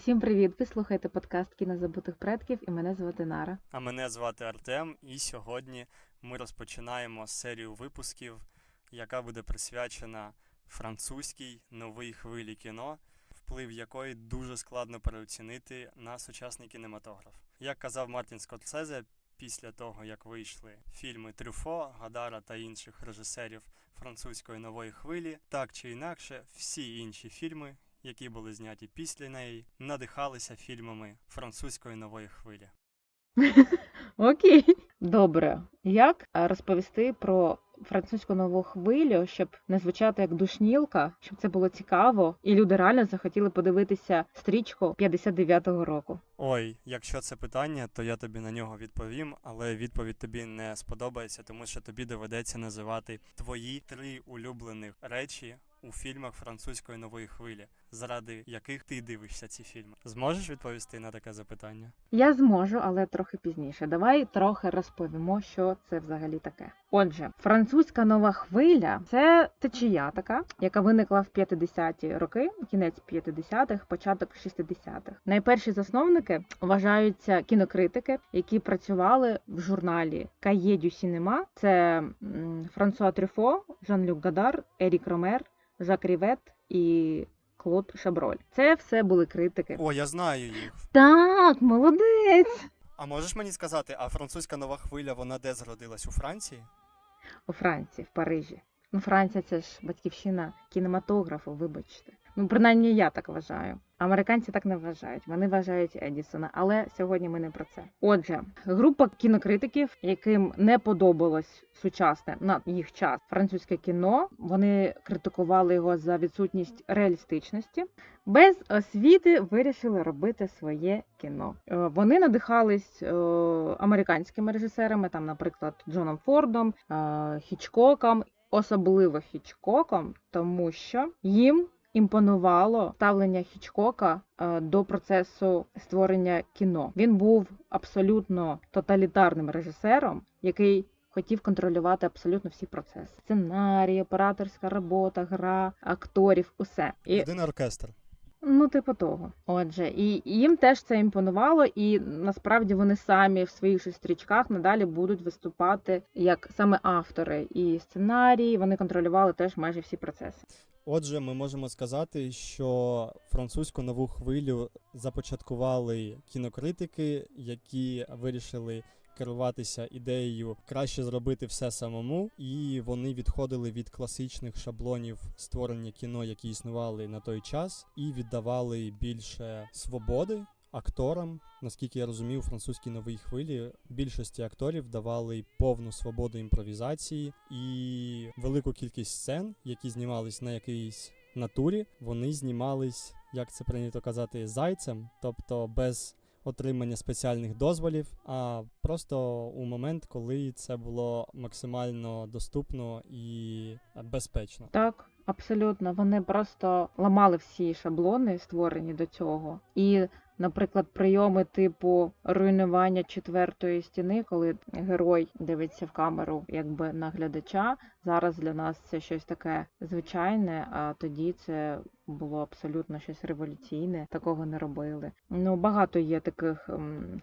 Усім привіт! Ви слухаєте подкаст Кіно забутих предків і мене звати Нара. А мене звати Артем, і сьогодні ми розпочинаємо серію випусків, яка буде присвячена французькій новій хвилі кіно, вплив якої дуже складно переоцінити на сучасний кінематограф. Як казав Мартін Скорсезе, після того як вийшли фільми Трюфо, Гадара та інших режисерів французької нової хвилі, так чи інакше, всі інші фільми, які були зняті після неї, надихалися фільмами французької нової хвилі. Окей. Добре. Як розповісти про французьку нову хвилю, щоб не звучати як душнілка, щоб це було цікаво, і люди реально захотіли подивитися стрічку 59-го року. Ой, якщо це питання, то я тобі на нього відповім, але відповідь тобі не сподобається, тому що тобі доведеться називати твої три улюблених речі у фільмах французької нової хвилі, заради яких ти дивишся ці фільми. Зможеш відповісти на таке запитання? Я зможу, але трохи пізніше. Давай трохи розповімо, що це взагалі таке. Отже, французька нова хвиля це течія така, яка виникла в 50-ті роки, кінець 50-х, початок 60-х. Найперші засновники вважаються кінокритики, які працювали в журналі Кає дю Сінема. Це Франсуа Трюфо, Жан-Люк Гадар, Ерік Ромер, Жак Рівет і Клод Шаброль. Це все були критики. О, я знаю їх. Так, молодець. А можеш мені сказати, а французька нова хвиля вона де зродилась у Франції? У Франції, в Парижі. Ну, Франція це ж батьківщина кінематографу, вибачте. Ну, принаймні я так вважаю. Американці так не вважають. Вони вважають Едісона, але сьогодні ми не про це. Отже, група кінокритиків, яким не подобалось сучасне на їх час французьке кіно, вони критикували його за відсутність реалістичності. Без освіти вирішили робити своє кіно. Е, Вони надихались е, американськими режисерами, там, наприклад, Джоном Фордом, е, Хічкоком, особливо Хічкоком, тому що їм імпонувало ставлення Хічкока е, до процесу створення кіно. Він був абсолютно тоталітарним режисером, який хотів контролювати абсолютно всі процеси: сценарій, операторська робота, гра, акторів, усе. І Один оркестр. Ну, типу того. Отже, і їм теж це імпонувало, і насправді вони самі в своїх же стрічках надалі будуть виступати як саме автори і сценарії. Вони контролювали теж майже всі процеси. Отже, ми можемо сказати, що французьку нову хвилю започаткували кінокритики, які вирішили керуватися ідеєю краще зробити все самому, і вони відходили від класичних шаблонів створення кіно, які існували на той час, і віддавали більше свободи. Акторам, наскільки я розумів, французькій новій хвилі більшості акторів давали повну свободу імпровізації і велику кількість сцен, які знімались на якійсь натурі, вони знімались, як це прийнято казати, зайцем, тобто без отримання спеціальних дозволів, а просто у момент, коли це було максимально доступно і безпечно. Так, абсолютно. Вони просто ламали всі шаблони, створені до цього. І, наприклад, прийоми типу руйнування четвертої стіни, коли герой дивиться в камеру, якби на глядача. Зараз для нас це щось таке звичайне, а тоді це було абсолютно щось революційне. Такого не робили. Ну багато є таких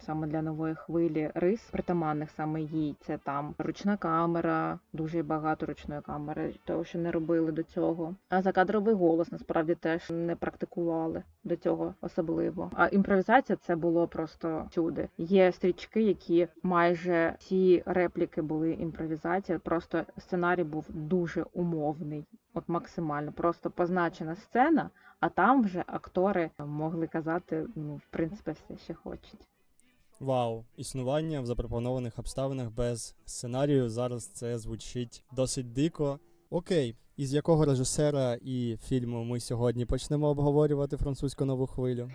саме для нової хвилі рис, притаманних саме їй. Це там ручна камера, дуже багато ручної камери, того що не робили до цього. А закадровий голос насправді теж не практикували до цього особливо. А імпровізація це було просто всюди. Є стрічки, які майже всі репліки були імпровізація. Просто сценарій був дуже умовний, от максимально. Просто позначена сцена, а там вже актори могли казати, ну, в принципі, все, що хочуть. Вау, існування в запропонованих обставинах без сценарію зараз це звучить досить дико. Окей, із якого режисера і фільму ми сьогодні почнемо обговорювати французьку нову хвилю?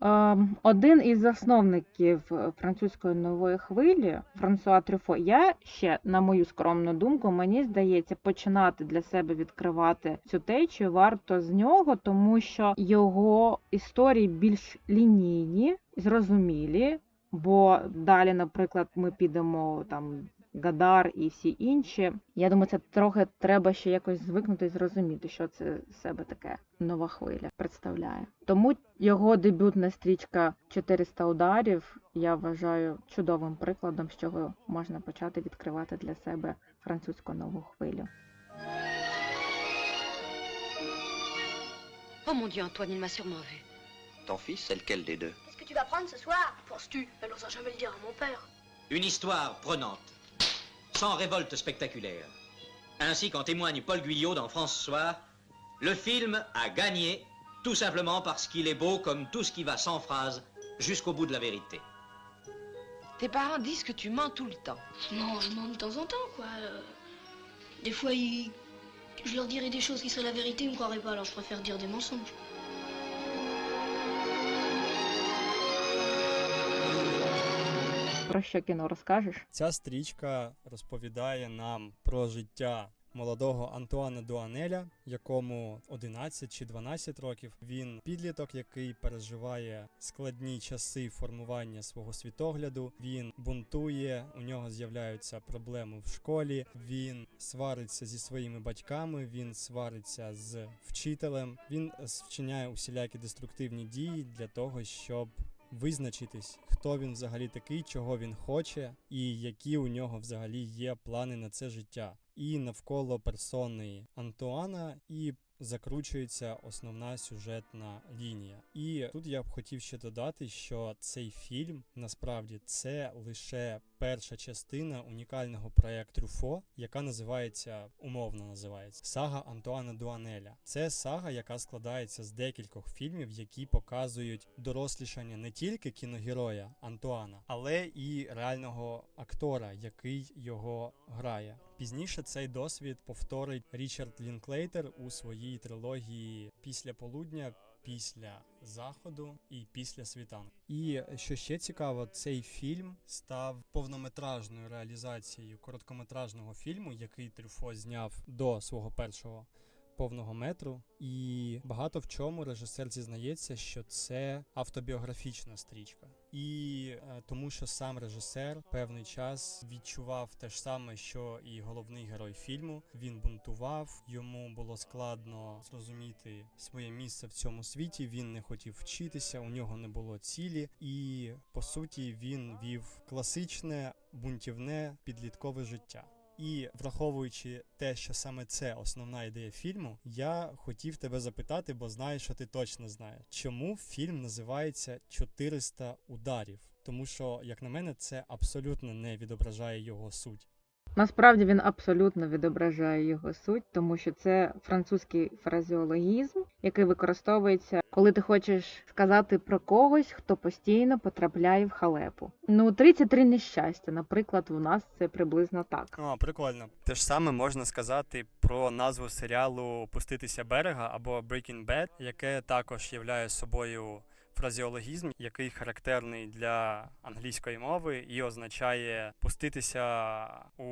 Ем, Один із засновників е, французької нової хвилі Франсуа Трюфо. Я ще, на мою скромну думку, мені здається, починати для себе відкривати цю течію варто з нього, тому що його історії більш лінійні, зрозумілі. Бо далі, наприклад, ми підемо там Гадар і всі інші. Я думаю, це трохи треба ще якось звикнути і зрозуміти, що це себе таке нова хвиля представляє. Тому його дебютна стрічка 400 ударів я вважаю чудовим прикладом, з чого можна почати відкривати для себе французьку нову хвилю. Oh mon dieu, Antoine, il m'a sûrement vu. Ton fils, c'est lequel des deux Qu'est-ce que tu vas prendre ce soir Penses-tu Elle n'osera jamais le dire à mon père. Une histoire prenante, sans révolte spectaculaire. Ainsi qu'en témoigne Paul Guyot dans France Soir, le film a gagné tout simplement parce qu'il est beau comme tout ce qui va sans phrase jusqu'au bout de la vérité. Tes parents disent que tu mens tout le temps. Non, je mens de temps en temps, quoi. Euh, Des fois, ils- je leur dirais des choses qui seraient la vérité, ils me croiraient pas, alors je préfère dire des mensonges. Про що кіно розкажеш? Ця стрічка розповідає нам про життя молодого Антуана Дуанеля, якому 11 чи 12 років. Він підліток, який переживає складні часи формування свого світогляду. Він бунтує, у нього з'являються проблеми в школі. Він свариться зі своїми батьками, він свариться з вчителем. Він вчиняє усілякі деструктивні дії для того, щоб визначитись, хто він взагалі такий, чого він хоче, і які у нього взагалі є плани на це життя. І навколо персони Антуана і закручується основна сюжетна лінія. І тут я б хотів ще додати, що цей фільм насправді це лише перша частина унікального проекту Трюфо, яка називається умовно називається Сага Антуана Дуанеля. Це сага, яка складається з декількох фільмів, які показують дорослішання не тільки кіногероя Антуана, але і реального актора, який його грає. Пізніше цей досвід повторить Річард Лінклейтер у своїй трилогії Після полудня. Після заходу і після світанку. І що ще цікаво, цей фільм став повнометражною реалізацією короткометражного фільму, який Трюфо зняв до свого першого повного метру. І багато в чому режисер зізнається, що це автобіографічна стрічка. І е, тому, що сам режисер певний час відчував те ж саме, що і головний герой фільму. Він бунтував, йому було складно зрозуміти своє місце в цьому світі. Він не хотів вчитися, у нього не було цілі, і по суті він вів класичне бунтівне підліткове життя. І враховуючи те, що саме це основна ідея фільму, я хотів тебе запитати, бо знаю, що ти точно знаєш, чому фільм називається 400 ударів? Тому що, як на мене, це абсолютно не відображає його суть. Насправді він абсолютно відображає його суть, тому що це французький фразеологізм, який використовується, коли ти хочеш сказати про когось, хто постійно потрапляє в халепу. Ну, 33 нещастя, наприклад, у нас це приблизно так. О, прикольно. Те ж саме можна сказати про назву серіалу Пуститися берега або Breaking Bad, яке також являє собою фразеологізм, який характерний для англійської мови і означає пуститися у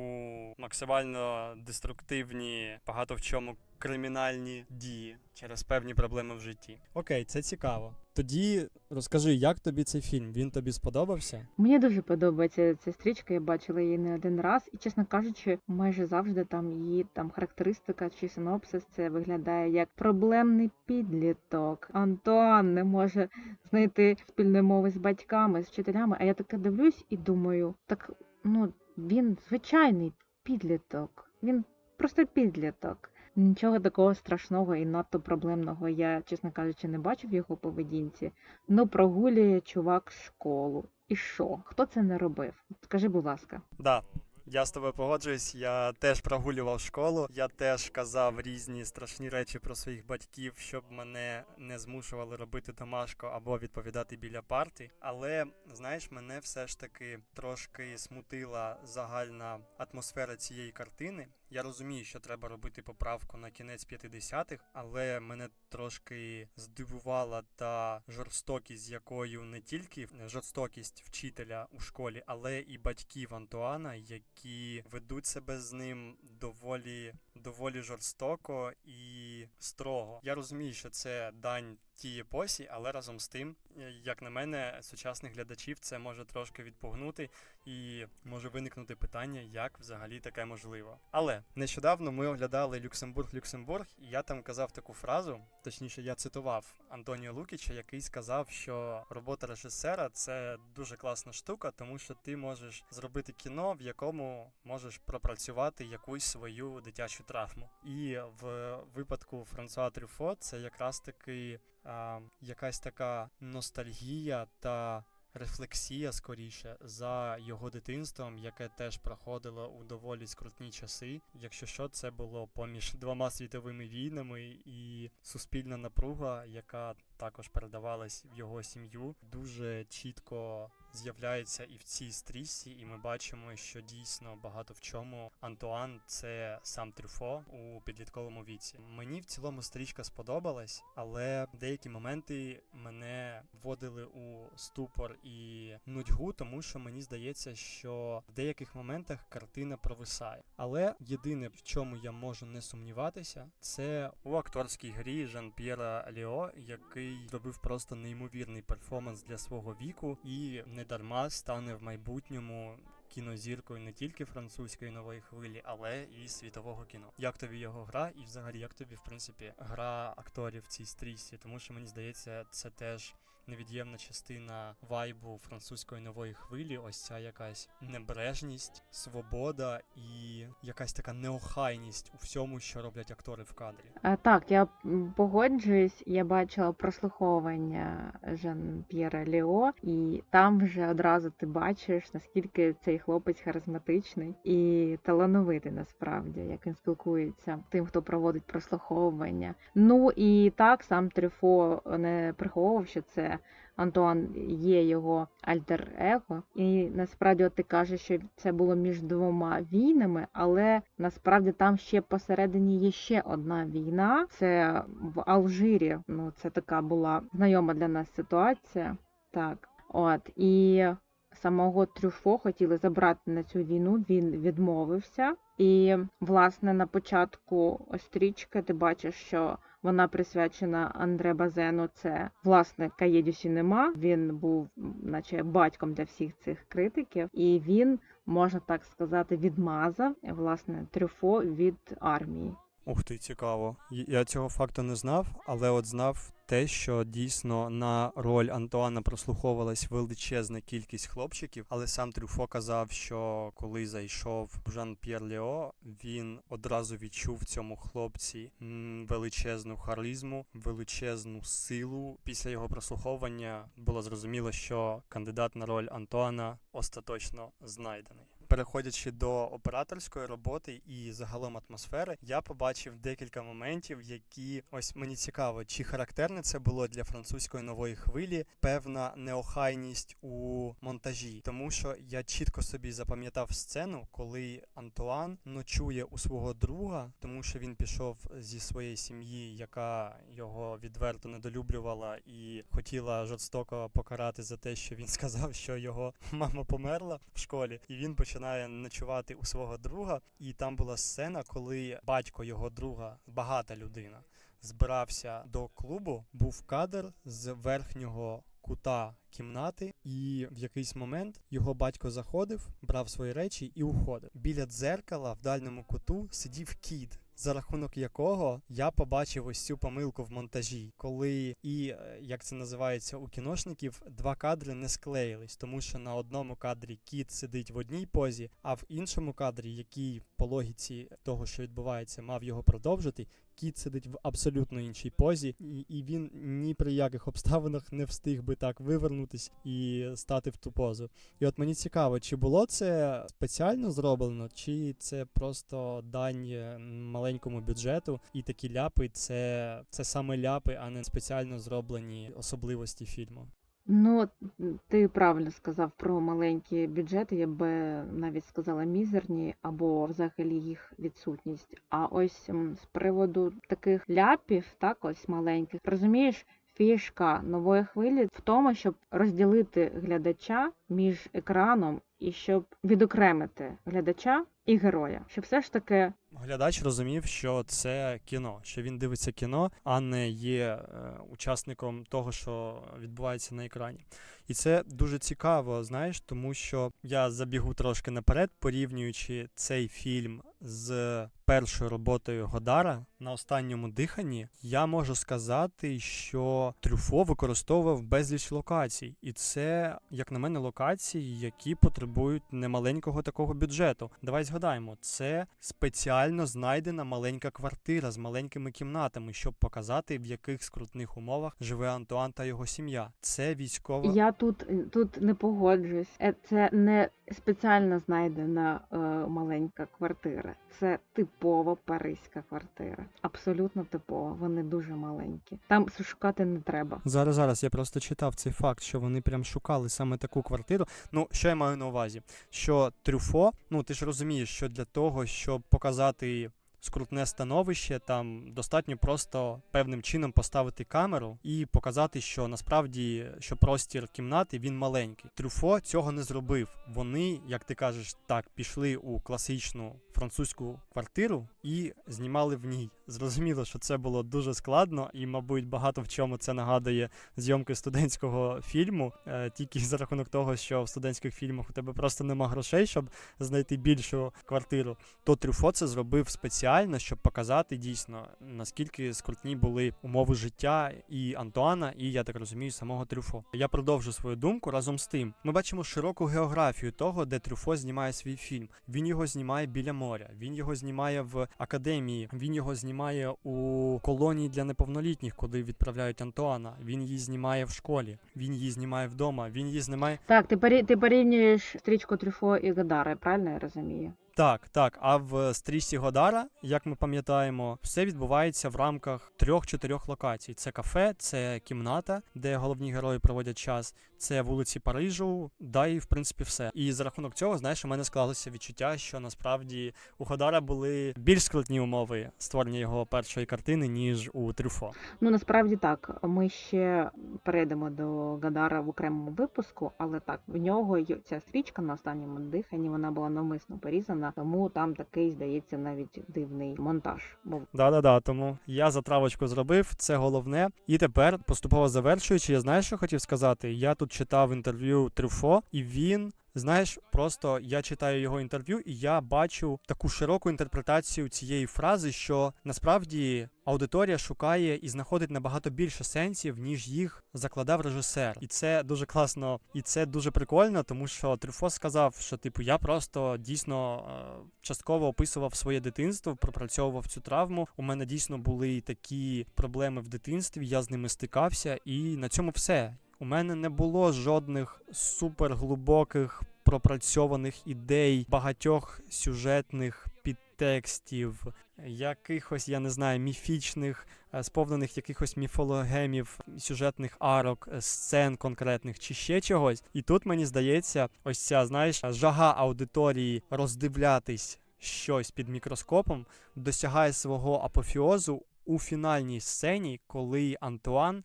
максимально деструктивні, багато в чому кримінальні дії через певні проблеми в житті. Окей, це цікаво. Тоді розкажи, як тобі цей фільм? Він тобі сподобався? Мені дуже подобається ця стрічка, я бачила її не один раз, і чесно кажучи, майже завжди там її там характеристика чи синопсис це виглядає як проблемний підліток. Антуан не може знайти спільної мови з батьками, з вчителями. А я таке дивлюсь і думаю, так ну він звичайний підліток. Він просто підліток. Нічого такого страшного і надто проблемного я, чесно кажучи, не бачу в його поведінці. Ну, прогулює чувак школу. І що? Хто це не робив? Скажи, будь ласка. Да. Я з тобою погоджуюсь. Я теж прогулював школу. Я теж казав різні страшні речі про своїх батьків, щоб мене не змушували робити домашку або відповідати біля парти. Але знаєш, мене все ж таки трошки смутила загальна атмосфера цієї картини. Я розумію, що треба робити поправку на кінець 50-х, але мене трошки здивувала та жорстокість, з якою не тільки жорстокість вчителя у школі, але і батьків Антуана, які ведуть себе з ним доволі доволі жорстоко і строго. Я розумію, що це дань тій епосі, але разом з тим, е, як на мене, сучасних глядачів це може трошки відпугнути, і може виникнути питання, як взагалі таке можливо. Але нещодавно ми оглядали Люксембург Люксембург, і я там казав таку фразу, точніше, я цитував Антоніо Лукіча, який сказав, що робота режисера це дуже класна штука, тому що ти можеш зробити кіно, в якому можеш пропрацювати якусь свою дитячу травму. І в випадку Франсуа Трюфо це якраз таки а, якась така ностальгія та рефлексія скоріше за його дитинством, яке теж проходило у доволі скрутні часи. Якщо що, це було поміж двома світовими війнами і суспільна напруга, яка також передавалась в його сім'ю, дуже чітко з'являється і в цій стрічці, і ми бачимо, що дійсно багато в чому Антуан це сам Трюфо у підлітковому віці. Мені в цілому стрічка сподобалась, але деякі моменти мене вводили у ступор і нудьгу, тому що мені здається, що в деяких моментах картина провисає. Але єдине, в чому я можу не сумніватися, це у акторській грі Жан-П'єра Ліо, який зробив просто неймовірний перформанс для свого віку і не дарма стане в майбутньому кінозіркою не тільки французької нової хвилі, але і світового кіно. Як тобі його гра, і взагалі як тобі, в принципі, гра акторів в цій стрічці? Тому що мені здається, це теж невід'ємна частина вайбу французької нової хвилі. Ось ця якась небрежність, свобода і якась така неохайність у всьому, що роблять актори в кадрі. А, так, я погоджуюсь, я бачила прослуховування Жан-П'єра Ліо, і там вже одразу ти бачиш, наскільки цей хлопець харизматичний і талановитий насправді, як він спілкується тим, хто проводить прослуховування. Ну і так, сам Трюфо не приховував, що це Антуан є його альтер-его. І насправді от ти кажеш, що це було між двома війнами, але насправді там ще посередині є ще одна війна. Це в Алжирі. Ну, це така була знайома для нас ситуація. Так, от і самого Трюфо хотіли забрати на цю війну. Він відмовився. І власне на початку стрічки ти бачиш, що вона присвячена Андре Базену. Це власне Каєдю Сінема. Він був, наче батьком для всіх цих критиків, і він, можна так сказати, відмазав власне Трюфо від армії. Ух ти, цікаво. Я цього факту не знав, але от знав те, що дійсно на роль Антуана прослуховувалась величезна кількість хлопчиків, але сам Трюфо казав, що коли зайшов Жан-П'єр Лео, він одразу відчув цьому хлопці величезну харизму, величезну силу. Після його прослуховування було зрозуміло, що кандидат на роль Антуана остаточно знайдений. Переходячи до операторської роботи і загалом атмосфери, я побачив декілька моментів, які ось мені цікаво, чи характерне це було для французької нової хвилі певна неохайність у монтажі, тому що я чітко собі запам'ятав сцену, коли Антуан ночує у свого друга, тому що він пішов зі своєї сім'ї, яка його відверто недолюблювала і хотіла жорстоко покарати за те, що він сказав, що його мама померла в школі, і він починає ночувати у свого друга. І там була сцена, коли батько його друга, багата людина, збирався до клубу. Був кадр з верхнього кута кімнати, і в якийсь момент його батько заходив, брав свої речі і уходив. Біля дзеркала в дальньому куту сидів кіт. За рахунок якого я побачив ось цю помилку в монтажі, коли і е, як це називається у кіношників, два кадри не склеїлись, тому що на одному кадрі кіт сидить в одній позі, а в іншому кадрі, який по логіці того, що відбувається, мав його продовжити, кіт сидить в абсолютно іншій позі, і, і він ні при яких обставинах не встиг би так вивернутись і стати в ту позу. І от мені цікаво, чи було це спеціально зроблено, чи це просто дань е, маленькому бюджету, і такі ляпи це, це саме ляпи, а не спеціально зроблені особливості фільму. Ну, ти правильно сказав про маленькі бюджети, я би навіть сказала мізерні або взагалі їх відсутність. А ось з приводу таких ляпів, так ось маленьких, розумієш, фішка нової хвилі в тому, щоб розділити глядача між екраном і щоб відокремити глядача і героя, щоб все ж таки глядач розумів, що це кіно, що він дивиться кіно, а не є е, учасником того, що відбувається на екрані. І це дуже цікаво, знаєш, тому що я забігу трошки наперед, порівнюючи цей фільм з першою роботою Годара на останньому диханні, я можу сказати, що Трюфо використовував безліч локацій, і це, як на мене, локації, які потребують немаленького такого бюджету. Давай згадаємо, це спеціально знайдена маленька квартира з маленькими кімнатами, щоб показати, в яких скрутних умовах живе Антуан та його сім'я. Це військова. Я тут, тут не погоджуюсь. Е, Це не спеціально знайдена е, маленька квартира. Це типова паризька квартира. Абсолютно типова. Вони дуже маленькі. Там шукати не треба. Зараз, зараз я просто читав цей факт, що вони прям шукали саме таку квартиру. Ну, що я маю на увазі? Що Трюфо, ну ти ж розумієш, що для того, щоб показати скрутне становище, там достатньо просто певним чином поставити камеру і показати, що насправді що простір кімнати він маленький. Трюфо цього не зробив. Вони, як ти кажеш, так пішли у класичну французьку квартиру і знімали в ній. Зрозуміло, що це було дуже складно, і, мабуть, багато в чому це нагадує зйомки студентського фільму, е, тільки за рахунок того, що в студентських фільмах у тебе просто нема грошей, щоб знайти більшу квартиру. То Трюфо це зробив спеціально, щоб показати дійсно наскільки скрутні були умови життя і Антуана, і я так розумію, самого Трюфо. Я продовжу свою думку разом з тим. Ми бачимо широку географію того, де Трюфо знімає свій фільм. Він його знімає біля моря, він його знімає в академії, він його знімає у колонії для неповнолітніх, куди відправляють Антуана. Він її знімає в школі, він її знімає вдома, він її знімає. Так, ти порі- ти порівнюєш стрічку Трюфо і Гадара, правильно я розумію? Так, так. А в стрічці Годара, як ми пам'ятаємо, все відбувається в рамках трьох-чотирьох локацій: це кафе, це кімната, де головні герої проводять час, це вулиці Парижу, да і в принципі все. І за рахунок цього, знаєш, у мене склалося відчуття, що насправді у Годара були більш складні умови створення його першої картини, ніж у Трюфо. Ну насправді так. Ми ще перейдемо до Гадара в окремому випуску, але так, в нього ця стрічка на останньому диханні, вона була навмисно порізана, тому там такий, здається, навіть дивний монтаж. Бо Да-да-да, тому я затравочку зробив, це головне. І тепер, поступово завершуючи, я знаю, що хотів сказати. Я тут читав інтерв'ю Трюфо, і він. Знаєш, просто я читаю його інтерв'ю, і я бачу таку широку інтерпретацію цієї фрази, що насправді аудиторія шукає і знаходить набагато більше сенсів, ніж їх закладав режисер. І це дуже класно, і це дуже прикольно, тому що Трюфо сказав, що типу я просто дійсно е, частково описував своє дитинство, пропрацьовував цю травму. У мене дійсно були такі проблеми в дитинстві. Я з ними стикався, і на цьому все. У мене не було жодних суперглибоких пропрацьованих ідей, багатьох сюжетних підтекстів, якихось, я не знаю, міфічних, е, сповнених якихось міфологемів, сюжетних арок, е, сцен конкретних чи ще чогось. І тут мені здається, ось ця, знаєш, жага аудиторії роздивлятись щось під мікроскопом досягає свого апофіозу у фінальній сцені, коли Антуан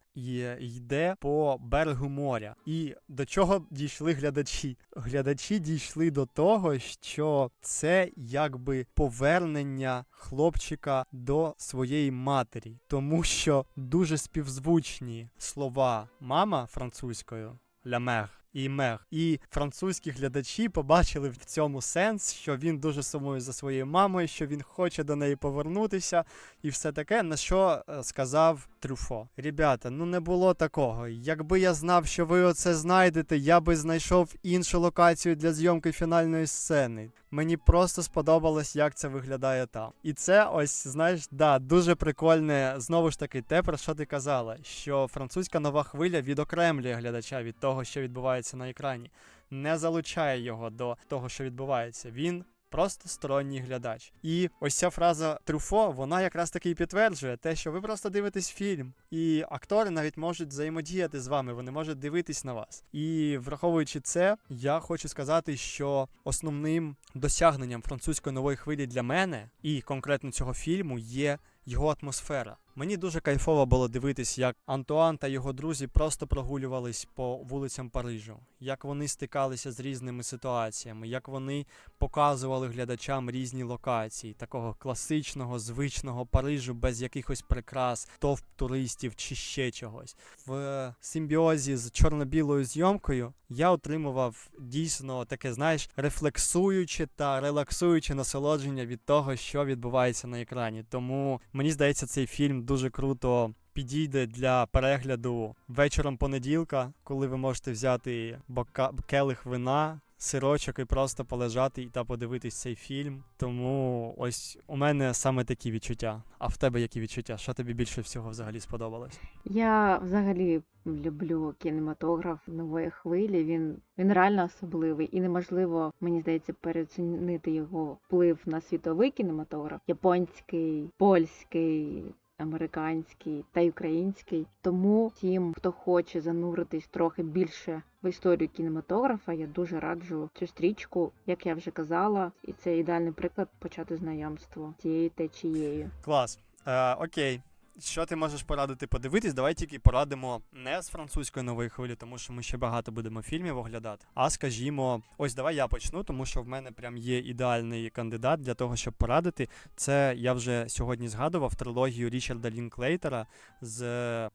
йде по берегу моря. І до чого дійшли глядачі? Глядачі дійшли до того, що це якби повернення хлопчика до своєї матері, тому що дуже співзвучні слова мама французькою ля мер і мер. І французькі глядачі побачили в цьому сенс, що він дуже сумує за своєю мамою, що він хоче до неї повернутися, і все таке, на що е, сказав Трюфо. Ребята, ну не було такого. Якби я знав, що ви оце знайдете, я би знайшов іншу локацію для зйомки фінальної сцени. Мені просто сподобалось, як це виглядає там. І це ось, знаєш, да, дуже прикольне, знову ж таки, те, про що ти казала, що французька нова хвиля відокремлює глядача від того, що відбувається на екрані, не залучає його до того, що відбувається. Він просто сторонній глядач. І ось ця фраза Трюфо, вона якраз таки і підтверджує те, що ви просто дивитесь фільм, і актори навіть можуть взаємодіяти з вами, вони можуть дивитись на вас. І враховуючи це, я хочу сказати, що основним досягненням французької нової хвилі для мене і конкретно цього фільму є його атмосфера. Мені дуже кайфово було дивитись, як Антуан та його друзі просто прогулювались по вулицям Парижу, як вони стикалися з різними ситуаціями, як вони показували глядачам різні локації такого класичного, звичного Парижу без якихось прикрас, товп туристів чи ще чогось. В симбіозі з чорно-білою зйомкою я отримував дійсно таке, знаєш, рефлексуюче та релаксуюче насолодження від того, що відбувається на екрані. Тому мені здається, цей фільм дуже круто. Підійде для перегляду вечором понеділка, коли ви можете взяти бока келих вина, сирочок і просто полежати та подивитись цей фільм. Тому ось у мене саме такі відчуття. А в тебе які відчуття? Що тобі більше всього взагалі сподобалось? Я взагалі люблю кінематограф нової хвилі. Він, він реально особливий, і неможливо, мені здається, переоцінити його вплив на світовий кінематограф японський, польський. Американський та український, тому тим, хто хоче зануритись трохи більше в історію кінематографа, я дуже раджу цю стрічку, як я вже казала, і це ідеальний приклад почати знайомство цією течією. Клас. Е, окей. Що ти можеш порадити подивитись? Давай тільки порадимо не з французької нової хвилі, тому що ми ще багато будемо фільмів оглядати. А скажімо, ось давай я почну, тому що в мене прям є ідеальний кандидат для того, щоб порадити. Це я вже сьогодні згадував трилогію Річарда Лінклейтера з,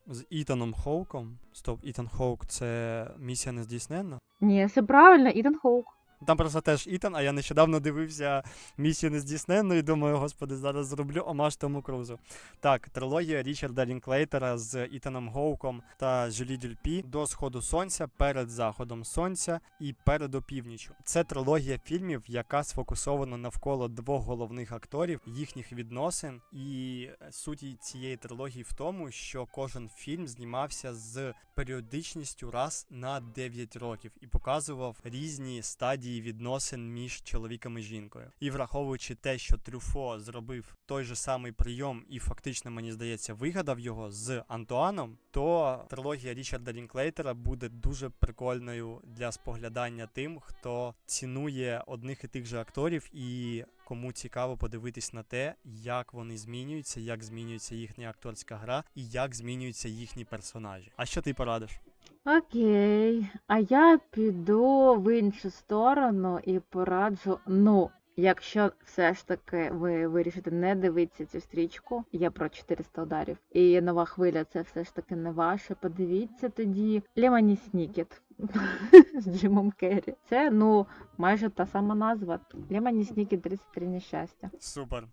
з Ітаном Хоуком. Стоп, Ітан Хоук це місія нездійсненна. Ні, все правильно, Ітан Хоук. Там просто теж Ітан, а я нещодавно дивився місію нездійсненну і думаю, господи, зараз зроблю омаж тому крузу. Так, трилогія Річарда Лінклейтера з Ітаном Гоуком та Жюлі Дюльпі до сходу сонця, перед заходом сонця і перед опівнічю. Це трилогія фільмів, яка сфокусована навколо двох головних акторів, їхніх відносин. І суть і цієї трилогії в тому, що кожен фільм знімався з періодичністю раз на 9 років і показував різні стадії відносин між чоловіком і жінкою. І враховуючи те, що Трюфо зробив той же самий прийом і фактично, мені здається, вигадав його з Антуаном, то трилогія Річарда Лінклейтера буде дуже прикольною для споглядання тим, хто цінує одних і тих же акторів і кому цікаво подивитись на те, як вони змінюються, як змінюється їхня акторська гра і як змінюються їхні персонажі. А що ти порадиш? Окей, а я піду в іншу сторону і пораджу. Ну, якщо все ж таки ви вирішите не дивитися цю стрічку, я про 400 ударів, і нова хвиля це все ж таки не ваше. Подивіться тоді Лемоні Снікет з Джимом Керрі. Це ну майже та сама назва. Лемоні Снікет 33 нещастя. Супер.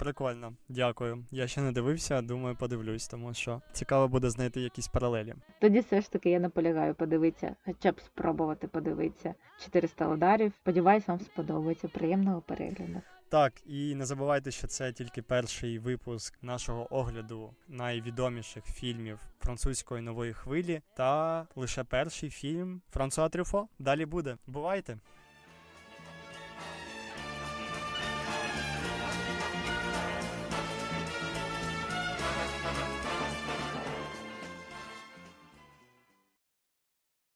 Прикольно, дякую. Я ще не дивився, думаю, подивлюсь, тому що цікаво буде знайти якісь паралелі. Тоді все ж таки я наполягаю подивитися, хоча б спробувати подивитися 400 ударів. Сподіваюсь, вам сподобається. Приємного перегляду. Так, і не забувайте, що це тільки перший випуск нашого огляду найвідоміших фільмів французької нової хвилі, та лише перший фільм Франсуа Трюфо. Далі буде. Бувайте!